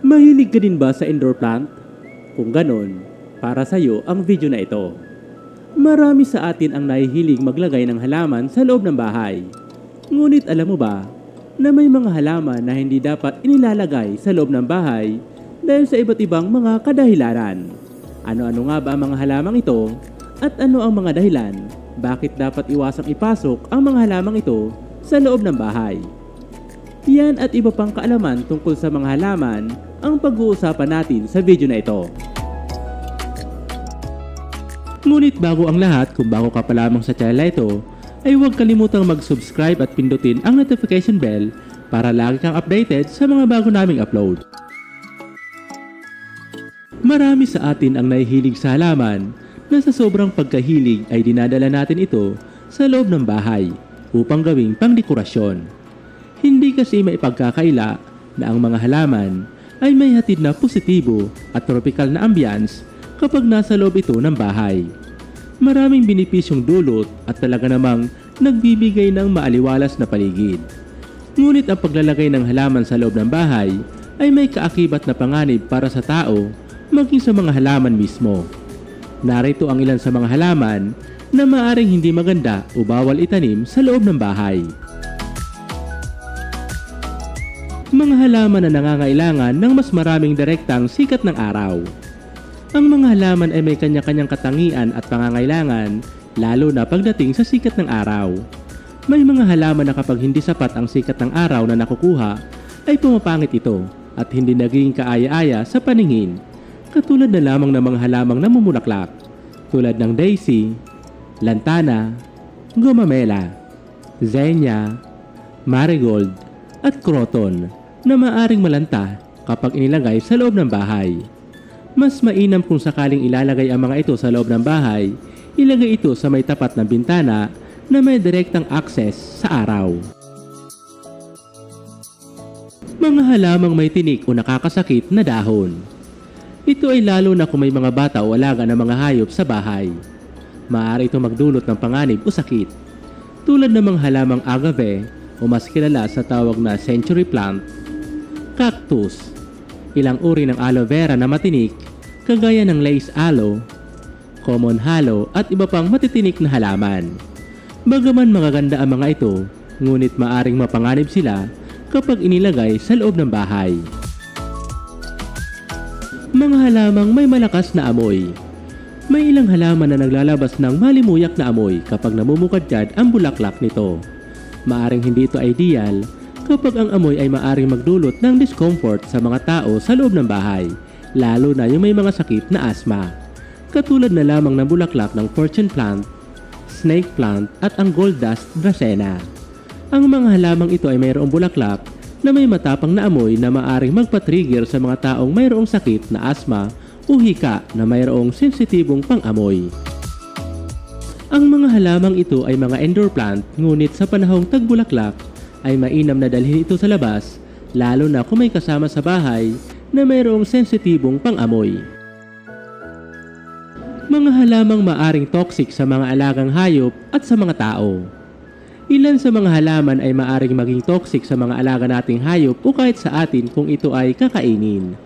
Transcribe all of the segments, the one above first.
Mahilig ka din ba sa indoor plant? Kung ganon, para sa iyo ang video na ito. Marami sa atin ang nahihilig maglagay ng halaman sa loob ng bahay. Ngunit alam mo ba na may mga halaman na hindi dapat inilalagay sa loob ng bahay dahil sa iba't ibang mga kadahilanan? Ano-ano nga ba ang mga halamang ito at ano ang mga dahilan? Bakit dapat iwasang ipasok ang mga halamang ito sa loob ng bahay? Yan at iba pang kaalaman tungkol sa mga halaman ang pag-uusapan natin sa video na ito. Ngunit bago ang lahat, kung bago ka pa lamang sa channel na ito, ay huwag kalimutang mag-subscribe at pindutin ang notification bell para lagi kang updated sa mga bago naming upload. Marami sa atin ang nahihilig sa halaman na sa sobrang pagkahilig ay dinadala natin ito sa loob ng bahay upang gawing pangdekorasyon. Kasi maipagkakaila na ang mga halaman ay may hatid na positibo at tropical na ambience kapag nasa loob ito ng bahay. Maraming binipisyong dulot at talaga namang nagbibigay ng maaliwalas na paligid. Ngunit ang paglalagay ng halaman sa loob ng bahay ay may kaakibat na panganib para sa tao maging sa mga halaman mismo. Narito ang ilan sa mga halaman na maaring hindi maganda o bawal itanim sa loob ng bahay. Mga halaman na nangangailangan ng mas maraming direktang sikat ng araw. Ang mga halaman ay may kanya-kanyang katangian at pangangailangan lalo na pagdating sa sikat ng araw. May mga halaman na kapag hindi sapat ang sikat ng araw na nakukuha ay pumapangit ito at hindi naging kaaya-aya sa paningin katulad na lamang ng mga halamang namumulaklak tulad ng daisy, lantana, gomamela, zenya, marigold at croton na maaring malanta kapag inilagay sa loob ng bahay. Mas mainam kung sakaling ilalagay ang mga ito sa loob ng bahay, ilagay ito sa may tapat ng bintana na may direktang access sa araw. Mga halamang may tinik o nakakasakit na dahon. Ito ay lalo na kung may mga bata o alaga ng mga hayop sa bahay. Maaari ito magdulot ng panganib o sakit. Tulad ng mga halamang agave o mas kilala sa tawag na century plant, cactus, ilang uri ng aloe vera na matinik, kagaya ng lace aloe, common halo at iba pang matitinik na halaman. Bagaman magaganda ang mga ito, ngunit maaring mapanganib sila kapag inilagay sa loob ng bahay. Mga halamang may malakas na amoy. May ilang halaman na naglalabas ng malimuyak na amoy kapag namumukadkad ang bulaklak nito. Maaring hindi ito ideal kapag ang amoy ay maaring magdulot ng discomfort sa mga tao sa loob ng bahay, lalo na yung may mga sakit na asma. Katulad na lamang ng bulaklak ng fortune plant, snake plant at ang gold dust dracena. Ang mga halamang ito ay mayroong bulaklak na may matapang na amoy na maaring magpa-trigger sa mga taong mayroong sakit na asma o hika na mayroong sensitibong pang-amoy. Ang mga halamang ito ay mga indoor plant ngunit sa panahong tagbulaklak ay mainam na dalhin ito sa labas lalo na kung may kasama sa bahay na mayroong sensitibong pang-amoy. Mga halamang maaring toxic sa mga alagang hayop at sa mga tao. Ilan sa mga halaman ay maaring maging toxic sa mga alaga nating hayop o kahit sa atin kung ito ay kakainin.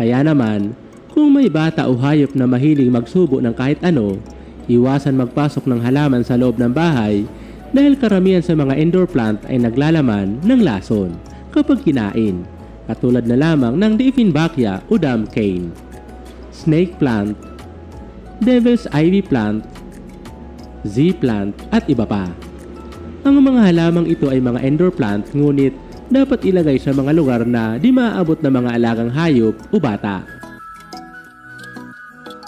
Kaya naman, kung may bata o hayop na mahiling magsubo ng kahit ano, iwasan magpasok ng halaman sa loob ng bahay dahil karamihan sa mga indoor plant ay naglalaman ng lason kapag kinain, katulad na lamang ng Dieffenbachia o dam cane, snake plant, devil's ivy plant, Z plant at iba pa. Ang mga halamang ito ay mga indoor plant ngunit dapat ilagay sa mga lugar na di maaabot ng mga alagang hayop o bata.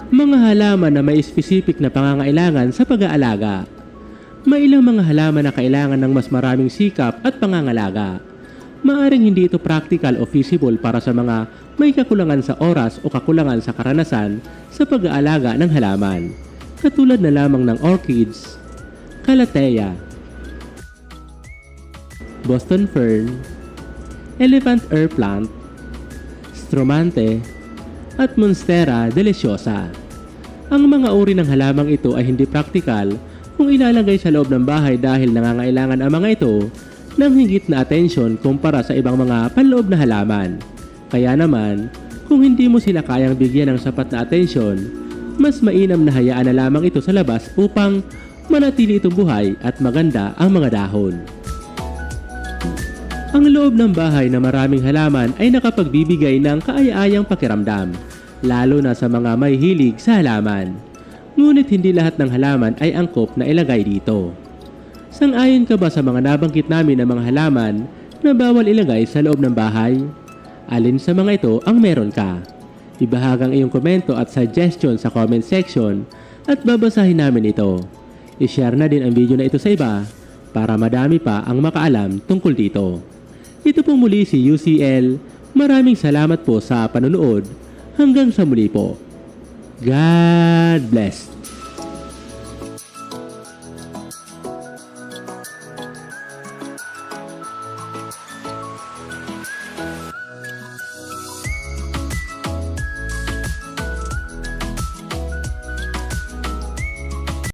Mga halaman na may specific na pangangailangan sa pag-aalaga. May ilang mga halaman na kailangan ng mas maraming sikap at pangangalaga. Maaring hindi ito practical o feasible para sa mga may kakulangan sa oras o kakulangan sa karanasan sa pag-aalaga ng halaman. Katulad na lamang ng orchids, calathea, Boston fern, elephant ear plant, stromante, at monstera deliciosa. Ang mga uri ng halamang ito ay hindi praktikal kung ilalagay sa loob ng bahay dahil nangangailangan ang mga ito ng higit na atensyon kumpara sa ibang mga panloob na halaman. Kaya naman, kung hindi mo sila kayang bigyan ng sapat na atensyon, mas mainam na hayaan na lamang ito sa labas upang manatili itong buhay at maganda ang mga dahon. Ang loob ng bahay na maraming halaman ay nakapagbibigay ng kaaya-ayang pakiramdam, lalo na sa mga may hilig sa halaman. Ngunit hindi lahat ng halaman ay angkop na ilagay dito. Sang-ayon ka ba sa mga nabanggit namin ng mga halaman na bawal ilagay sa loob ng bahay? Alin sa mga ito ang meron ka? Ibahag ang iyong komento at suggestion sa comment section at babasahin namin ito. I-share na din ang video na ito sa iba para madami pa ang makaalam tungkol dito. Ito po muli si UCL. Maraming salamat po sa panonood. Hanggang sa muli po. God bless.